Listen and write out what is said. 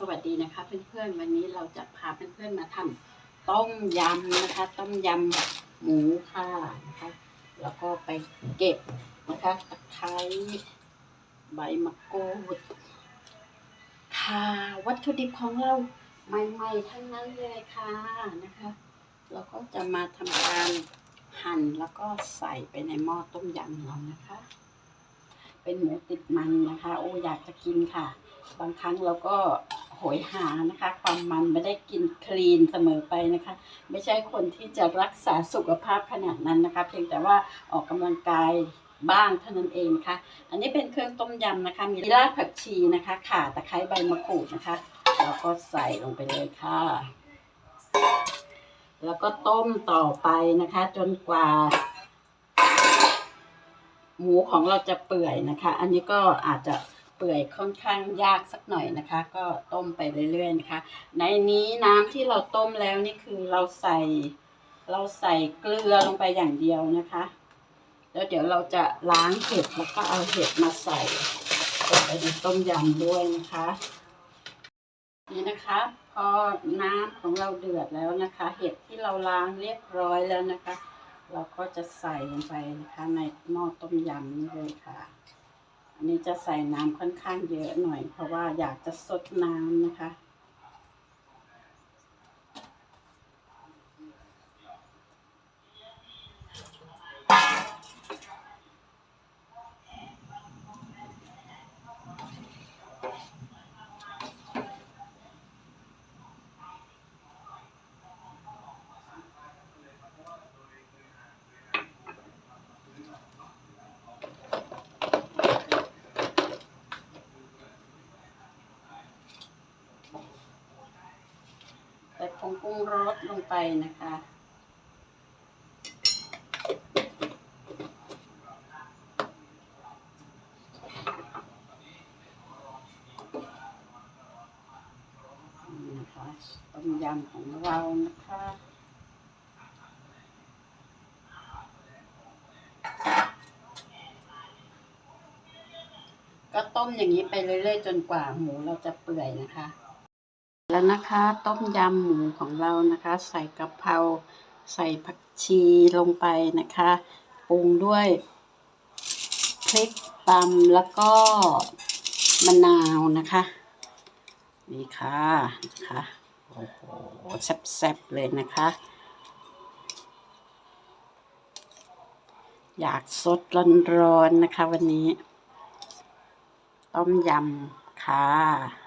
สวัสดีนะคะเพื่อนๆวันนี้เราจะพาเพื่อนๆมาทำต้มยำนะคะ ต้มยำหมูค่ะนะคะแล้วก็ไปเก็บนะคะตะไคร้ใบมะกรูดค่ะวัตถุดิบของเราใหม่ๆทั้งนั้นเลยค่ะนะคะเราก็จะมาทำการหั่นแล้วก็ใส่ไปในหม้อต้มยำเรานะคะ เป็นหมูติดมันนะคะ โอ้อยากจะกินค่ะ บางครั้งเราก็ โหยหานะคะ ความมันไม่ได้กินคลีนเสมอไปนะคะ ไม่ใช่คนที่จะรักษาสุขภาพขนาดนั้นนะคะ เพียงแต่ว่าออกกำลังกายบ้างเท่านั้นเองนะคะอันนี้เป็นเครื่องต้มยำนะคะ มีรากผักชีนะคะ ข่าตะไคร้ใบมะกรูดนะคะแล้วก็ใส่ลงไปเลยค่ะ แล้วก็ต้มต่อไปนะคะ จนกว่า หมูของเราจะเปื่อยนะคะ อันนี้ก็อาจจะ เปื่อยค่อนข้างยากสักหน่อยนะคะ ก็ต้มไปเรื่อยๆนะคะ ในนี้น้ำที่เราต้มแล้วนี่คือเราใส่ เราใส่เกลือลงไปอย่างเดียวนะคะ แล้วเดี๋ยวเราจะล้างเห็ดแล้วก็เอาเห็ดมาใส่ลงไปในต้มยำด้วยนะคะ นี่นะคะ พอน้ำของเราเดือดแล้วนะคะ เห็ดที่เราล้างเรียบร้อยแล้วนะคะ เราก็จะใส่ลงไปนะคะในหม้อต้มยำนี่เลยค่ะ อันนี้จะใส่น้ำค่อนข้างเยอะหน่อย เพราะว่าอยากจะซดน้ำนะคะ ใส่ผงปรุงรสลงไปนะคะนี่นะคะต้มยำของเรานะคะก็ต้มอย่างนี้ไปเรื่อยๆจนกว่าหมูเราจะเปื่อยนะคะ แล้วนะคะ ต้มยำหมูของเรานะคะ ใส่กะเพราใส่ผักชีลงไปนะคะปรุงด้วยพริกตำแล้วก็มะนาวนะคะ นี่ค่ะนะคะโอ้โหแซ่บๆเลยนะคะ อยากสดร้อนๆนะคะวันนี้ ต้มยำค่ะ